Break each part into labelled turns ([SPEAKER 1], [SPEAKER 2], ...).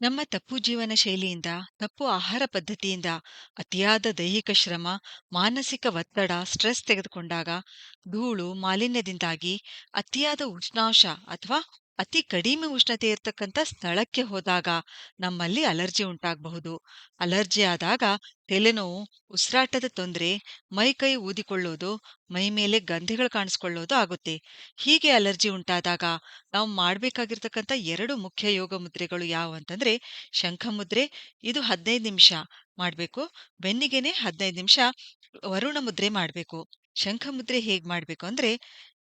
[SPEAKER 1] ನಮ್ಮ ತಪ್ಪು ಜೀವನ ಶೈಲಿಯಿಂದ, ತಪ್ಪು ಆಹಾರ ಪದ್ಧತಿಯಿಂದ, ಅತಿಯಾದ ದೈಹಿಕ ಶ್ರಮ, ಮಾನಸಿಕ ಒತ್ತಡ, ಸ್ಟ್ರೆಸ್ ತೆಗೆದುಕೊಂಡಾಗ, ಧೂಳು, ಮಾಲಿನ್ಯದಿಂದಾಗಿ, ಅತಿಯಾದ ಉಷ್ಣಾಂಶ ಅಥವಾ ಅತಿ ಕಡಿಮೆ ಉಷ್ಣತೆ ಇರತಕ್ಕಂಥ ಸ್ಥಳಕ್ಕೆ ಹೋದಾಗ ನಮ್ಮಲ್ಲಿ ಅಲರ್ಜಿ ಉಂಟಾಗಬಹುದು. ಅಲರ್ಜಿ ಆದಾಗ ತಲೆನೋವು, ಉಸಿರಾಟದ ತೊಂದ್ರೆ, ಮೈಕೈ ಊದಿಕೊಳ್ಳೋದು, ಮೈಮೇಲೆ ಗಂಧೆಗಳು ಕಾಣಿಸ್ಕೊಳ್ಳೋದು ಆಗುತ್ತೆ. ಹೀಗೆ ಅಲರ್ಜಿ ಉಂಟಾದಾಗ ನಾವು ಮಾಡಬೇಕಾಗಿರ್ತಕ್ಕಂಥ ಎರಡು ಮುಖ್ಯ ಯೋಗ ಮುದ್ರೆಗಳು ಯಾವುವಂತಂದ್ರೆ ಶಂಖ ಮುದ್ರೆ ಇದು 15 ನಿಮಿಷ ಮಾಡಬೇಕು ಬೆನ್ನಿಗೆನೆ 15 ನಿಮಿಷ ವರುಣ ಮುದ್ರೆ ಮಾಡಬೇಕು ಶಂಖ ಮುದ್ರೆ ಹೇಗೆ ಮಾಡಬೇಕು ಅಂದ್ರೆ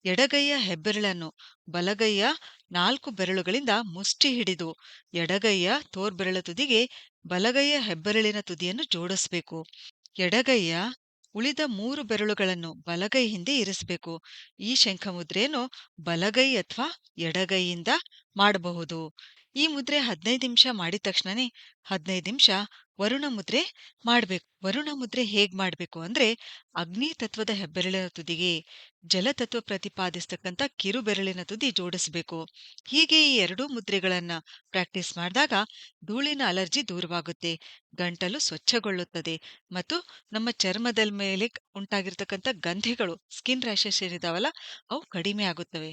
[SPEAKER 1] ಎಡಗೈಯ ಹೆಬ್ಬೆರಳನ್ನು ಬಲಗೈಯ ನಾಲ್ಕು ಬೆರಳುಗಳಿಂದ ಮುಷ್ಟಿ ಹಿಡಿದು ಎಡಗೈಯ ತೋರ್ಬೆರಳ ತುದಿಗೆ ಬಲಗೈಯ ಹೆಬ್ಬೆರಳಿನ ತುದಿಯನ್ನು ಜೋಡಿಸಬೇಕು ಎಡಗೈಯ ಉಳಿದ ಮೂರು ಬೆರಳುಗಳನ್ನು ಬಲಗೈ ಹಿಂದೆ ಇರಿಸಬೇಕು ಈ ಶಂಖ ಮುದ್ರೆಯನ್ನು ಬಲಗೈ ಅಥವಾ ಎಡಗೈಯಿಂದ ಮಾಡಬಹುದು. ಈ ಮುದ್ರೆ 15 ನಿಮಿಷ ಮಾಡಿದ ತಕ್ಷಣನೇ 15 ನಿಮಿಷ ವರುಣ ಮುದ್ರೆ ಮಾಡಬೇಕು ವರುಣ ಮುದ್ರೆ ಹೇಗೆ ಮಾಡಬೇಕು ಅಂದ್ರೆ ಅಗ್ನಿ ತತ್ವದ ಹೆಬ್ಬೆರಳಿನ ತುದಿಗೆ ಜಲತತ್ವ ಪ್ರತಿಪಾದಿಸ್ತಕ್ಕಂಥ ಕಿರು ಬೆರಳಿನ ತುದಿ ಜೋಡಿಸಬೇಕು ಹೀಗೆ ಈ ಎರಡೂ ಮುದ್ರೆಗಳನ್ನು ಪ್ರಾಕ್ಟೀಸ್ ಮಾಡಿದಾಗ ಧೂಳಿನ ಅಲರ್ಜಿ ದೂರವಾಗುತ್ತೆ. ಗಂಟಲು ಸ್ವಚ್ಛಗೊಳ್ಳುತ್ತದೆ ಮತ್ತು ನಮ್ಮ ಚರ್ಮದ ಮೇಲೆ ಉಂಟಾಗಿರ್ತಕ್ಕಂಥ ಗಂಧೆಗಳು ಸ್ಕಿನ್ ರ್ಯಾಷಸ್ ಏನಿದಾವಲ್ಲ, ಅವು ಕಡಿಮೆ ಆಗುತ್ತವೆ.